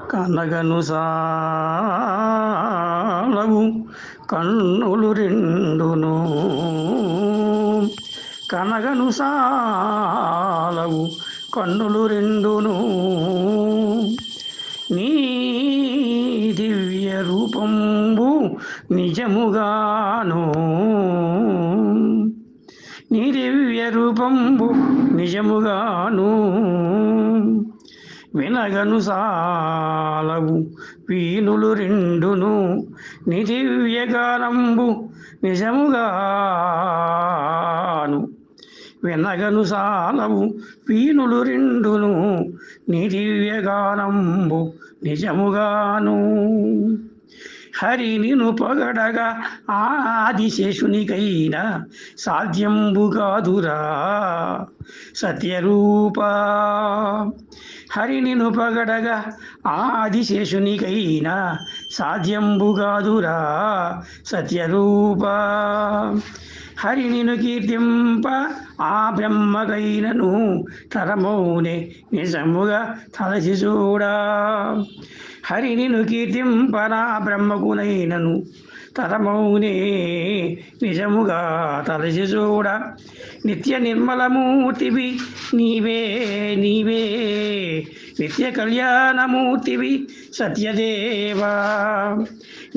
కనగను సాలవు కన్నులు రెండును. కనగను సాలవు కన్నులు రెండును. నీ దివ్య రూపంబు నిజముగాను. నీ దివ్య రూపంబు నిజముగాను. వినగను సాలవు వీణులు రెండును నిదివ్యగానంబు నిజముగాను. వినగను సాలవు వీణులు రెండును నిదివ్యగానంబు నిజముగాను. హరి నిను పొగడగా ఆదిశేషునికైనా సాధ్యంబు కాదురా సత్యరూప హరి నిను పొగడగా ఆదిశేషునికైనా సాధ్యంబు కాదురా సత్యరూప హరిణిను కీర్తింప ఆ బ్రహ్మగైనను తరమౌనే నిజముగా తలసి చూడా. హరిణిను కీర్తింపనా బ్రహ్మకునైనను తరమౌనే నిజముగా తలసి చూడ. నిత్య నిర్మలమూర్తివి నీవే నీవే. నిత్య కళ్యాణమూర్తివి సత్యదేవా.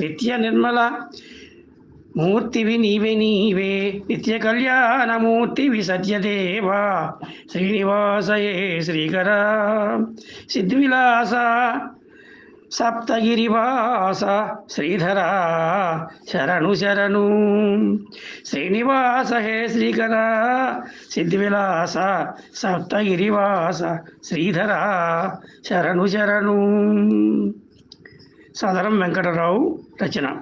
నిత్య నిర్మల మూర్తివి నీవే నీవే నిత్య కళ్యాణమూర్తివి సత్యదేవా. శ్రీనివాసయే శ్రీకర. సిద్ధివిలాస సప్తగిరివాస శ్రీధర. శరణు శరణు. శ్రీనివాస హే శ్రీకర. సిద్ధివిలాస సప్తగిరివాస శ్రీధర. శరణు శరణు. సదరం వెంకటరావు రచన.